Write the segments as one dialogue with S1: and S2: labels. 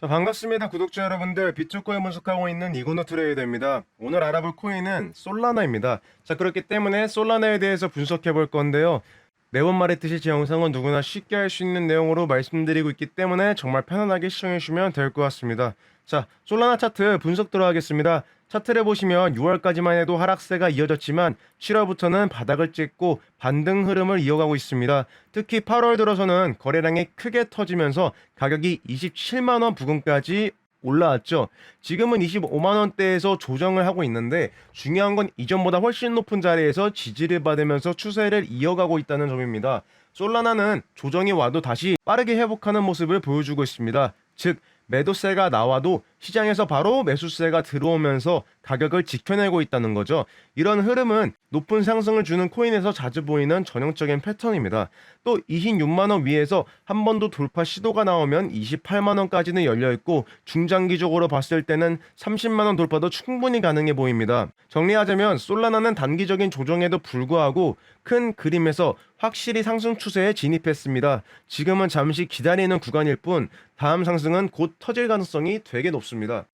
S1: 자, 반갑습니다. 구독자 여러분들. 비트코인 분석하고 있는 이고노 트레이더입니다. 오늘 알아볼 코인은 솔라나입니다. 자, 그렇기 때문에 솔라나에 대해서 분석해 볼 건데요. 매번 말했듯이 제 영상은 누구나 쉽게 할 수 있는 내용으로 말씀드리고 있기 때문에 정말 편안하게 시청해 주시면 될 것 같습니다. 자, 솔라나 차트 분석 들어가겠습니다. 차트를 보시면 6월까지만 해도 하락세가 이어졌지만 7월부터는 바닥을 찍고 반등 흐름을 이어가고 있습니다. 특히 8월 들어서는 거래량이 크게 터지면서 가격이 27만 원 부근까지 올라왔죠. 지금은 25만 원대에서 조정을 하고 있는데 중요한 건 이전보다 훨씬 높은 자리에서 지지를 받으면서 추세를 이어가고 있다는 점입니다. 솔라나는 조정이 와도 다시 빠르게 회복하는 모습을 보여주고 있습니다. 즉 매도세가 나와도 시장에서 바로 매수세가 들어오면서 가격을 지켜내고 있다는 거죠. 이런 흐름은 높은 상승을 주는 코인에서 자주 보이는 전형적인 패턴입니다. 또 26만 원 위에서 한 번 더 돌파 시도가 나오면 28만 원까지는 열려 있고 중장기적으로 봤을 때는 30만 원 돌파도 충분히 가능해 보입니다. 정리하자면 솔라나는 단기적인 조정에도 불구하고 큰 그림에서 확실히 상승 추세에 진입했습니다. 지금은 잠시 기다리는 구간일 뿐 다음 상승은 곧 터질 가능성이 되게 높습니다.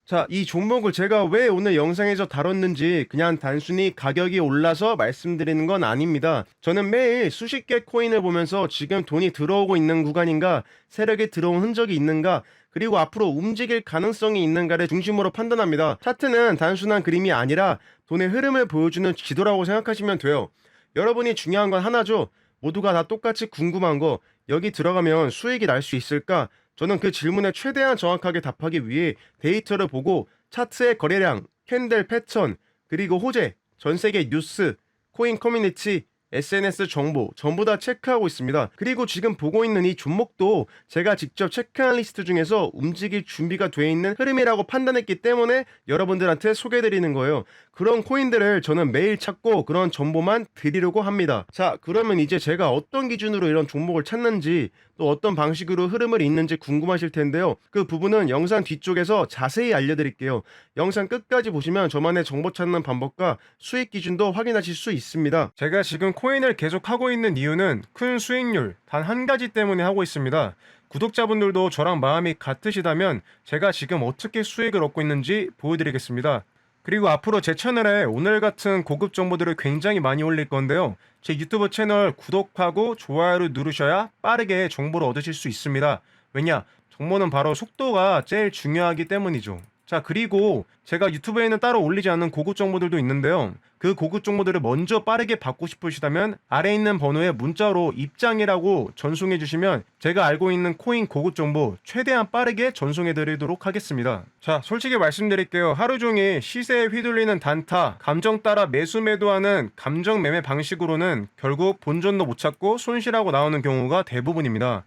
S1: 자, 이 종목을 제가 왜 오늘 영상에서 다뤘는지 그냥 단순히 가격이 올라서 말씀드리는 건 아닙니다. 저는 매일 수십 개 코인을 보면서 지금 돈이 들어오고 있는 구간인가, 세력이 들어온 흔적이 있는가, 그리고 앞으로 움직일 가능성이 있는가를 중심으로 판단합니다. 차트는 단순한 그림이 아니라 돈의 흐름을 보여주는 지도라고 생각하시면 돼요. 여러분이 중요한 건 하나죠. 모두가 다 똑같이 궁금한 거 여기 들어가면 수익이 날 수 있을까? 저는 그 질문에 최대한 정확하게 답하기 위해 데이터를 보고 차트의 거래량, 캔들 패턴, 그리고 호재, 전 세계 뉴스, 코인 커뮤니티, SNS 정보 전부 다 체크하고 있습니다. 그리고 지금 보고 있는 이 종목도 제가 직접 체크한 리스트 중에서 움직일 준비가 돼 있는 흐름이라고 판단했기 때문에 여러분들한테 소개해드리는 거예요. 그런 코인들을 저는 매일 찾고 그런 정보만 드리려고 합니다. 자, 그러면 이제 제가 어떤 기준으로 이런 종목을 찾는지 또 어떤 방식으로 흐름을 잇는지 궁금하실 텐데요. 그 부분은 영상 뒤쪽에서 자세히 알려드릴게요. 영상 끝까지 보시면 저만의 정보 찾는 방법과 수익 기준도 확인하실 수 있습니다. 제가 지금 코인을 계속 하고 있는 이유는 큰 수익률 단 한 가지 때문에 하고 있습니다. 구독자분들도 저랑 마음이 같으시다면 제가 지금 어떻게 수익을 얻고 있는지 보여드리겠습니다. 그리고 앞으로 제 채널에 오늘 같은 고급 정보들을 굉장히 많이 올릴 건데요. 제 유튜브 채널 구독하고 좋아요를 누르셔야 빠르게 정보를 얻으실 수 있습니다. 왜냐? 정보는 바로 속도가 제일 중요하기 때문이죠. 자, 그리고 제가 유튜브에는 따로 올리지 않는 고급 정보들도 있는데요. 그 고급 정보들을 먼저 빠르게 받고 싶으시다면 아래 있는 번호에 문자로 입장이라고 전송해 주시면 제가 알고 있는 코인 고급 정보 최대한 빠르게 전송해 드리도록 하겠습니다. 자, 솔직히 말씀드릴게요. 하루 종일 시세에 휘둘리는 단타, 감정 따라 매수 매도하는 감정 매매 방식으로는 결국 본전도 못 찾고 손실하고 나오는 경우가 대부분입니다.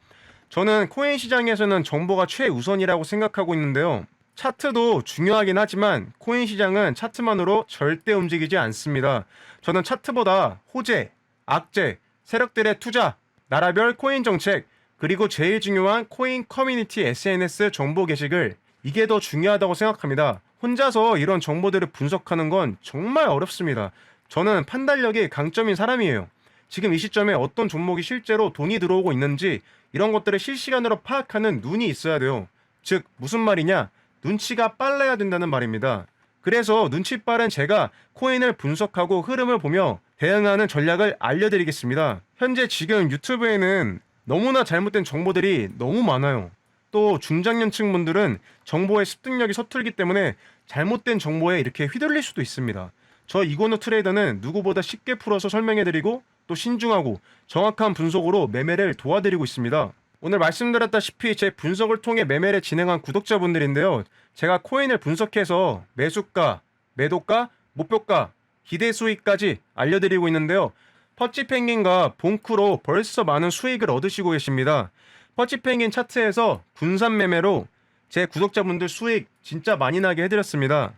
S1: 저는 코인 시장에서는 정보가 최우선이라고 생각하고 있는데요. 차트도 중요하긴 하지만 코인 시장은 차트만으로 절대 움직이지 않습니다. 저는 차트보다 호재, 악재, 세력들의 투자, 나라별 코인 정책, 그리고 제일 중요한 코인 커뮤니티 SNS 정보 게시글 이게 더 중요하다고 생각합니다. 혼자서 이런 정보들을 분석하는 건 정말 어렵습니다. 저는 판단력이 강점인 사람이에요. 지금 이 시점에 어떤 종목이 실제로 돈이 들어오고 있는지 이런 것들을 실시간으로 파악하는 눈이 있어야 돼요. 즉 무슨 말이냐? 눈치가 빨라야 된다는 말입니다. 그래서 눈치 빠른 제가 코인을 분석하고 흐름을 보며 대응하는 전략을 알려드리겠습니다. 현재 지금 유튜브에는 너무나 잘못된 정보들이 너무 많아요. 또 중장년층 분들은 정보의 습득력이 서툴기 때문에 잘못된 정보에 이렇게 휘둘릴 수도 있습니다. 저 이고노 트레이더는 누구보다 쉽게 풀어서 설명해드리고 또 신중하고 정확한 분석으로 매매를 도와드리고 있습니다. 오늘 말씀드렸다시피 제 분석을 통해 매매를 진행한 구독자분들인데요. 제가 코인을 분석해서 매수가, 매도가, 목표가, 기대 수익까지 알려드리고 있는데요. 퍼치 펭귄과 봉크로 벌써 많은 수익을 얻으시고 계십니다. 퍼치 펭귄 차트에서 분산 매매로 제 구독자분들 수익 진짜 많이 나게 해드렸습니다.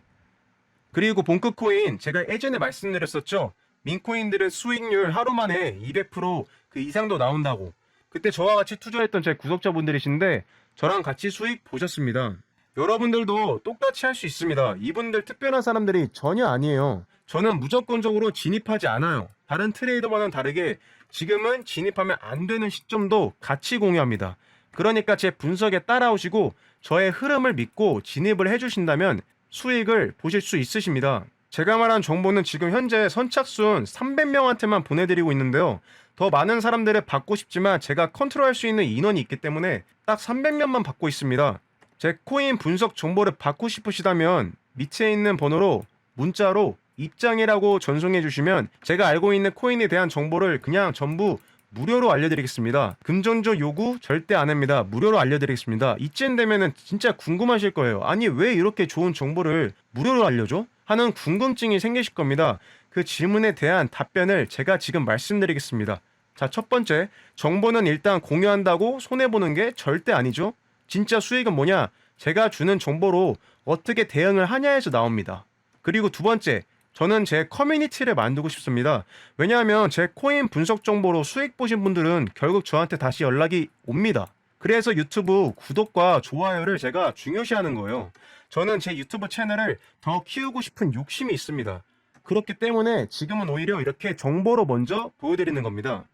S1: 그리고 봉크 코인 제가 예전에 말씀드렸었죠. 민코인들은 수익률 하루 만에 200%그 이상도 나온다고. 그때 저와 같이 투자했던 제 구독자분들이신데 저랑 같이 수익 보셨습니다. 여러분들도 똑같이 할 수 있습니다. 이분들 특별한 사람들이 전혀 아니에요. 저는 무조건적으로 진입하지 않아요. 다른 트레이더와는 다르게 지금은 진입하면 안 되는 시점도 같이 공유합니다. 그러니까 제 분석에 따라오시고 저의 흐름을 믿고 진입을 해주신다면 수익을 보실 수 있으십니다. 제가 말한 정보는 지금 현재 선착순 300명한테만 보내드리고 있는데요. 더 많은 사람들을 받고 싶지만 제가 컨트롤할 수 있는 인원이 있기 때문에 딱 300명만 받고 있습니다. 제 코인 분석 정보를 받고 싶으시다면 밑에 있는 번호로 문자로 입장이라고 전송해 주시면 제가 알고 있는 코인에 대한 정보를 그냥 전부 무료로 알려드리겠습니다. 금전적 요구 절대 안 합니다. 무료로 알려드리겠습니다. 이쯤 되면은 진짜 궁금하실 거예요. 아니 왜 이렇게 좋은 정보를 무료로 알려줘? 하는 궁금증이 생기실 겁니다. 그 질문에 대한 답변을 제가 지금 말씀드리겠습니다. 자, 첫 번째, 정보는 일단 공유한다고 손해보는 게 절대 아니죠. 진짜 수익은 뭐냐? 제가 주는 정보로 어떻게 대응을 하냐에서 나옵니다. 그리고 두 번째, 저는 제 커뮤니티를 만들고 싶습니다. 왜냐하면 제 코인 분석 정보로 수익 보신 분들은 결국 저한테 다시 연락이 옵니다. 그래서 유튜브 구독과 좋아요를 제가 중요시하는 거예요. 저는 제 유튜브 채널을 더 키우고 싶은 욕심이 있습니다. 그렇기 때문에 지금은 오히려 이렇게 정보로 먼저 보여드리는 겁니다.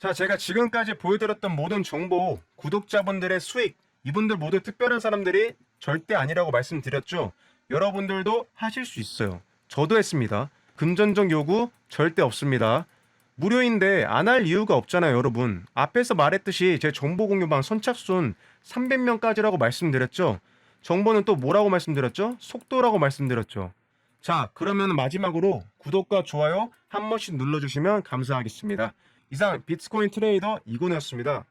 S1: 자, 제가 지금까지 보여드렸던 모든 정보, 구독자분들의 수익, 이분들 모두 특별한 사람들이 절대 아니라고 말씀드렸죠. 여러분들도 하실 수 있어요. 저도 했습니다. 금전적 요구 절대 없습니다. 무료인데 안 할 이유가 없잖아요, 여러분. 앞에서 말했듯이 제 정보 공유방 선착순 300명까지라고 말씀드렸죠. 정보는 또 뭐라고 말씀드렸죠? 속도라고 말씀드렸죠. 자, 그러면 마지막으로 구독과 좋아요 한 번씩 눌러주시면 감사하겠습니다. 이상 비트코인 트레이더 이곤이었습니다.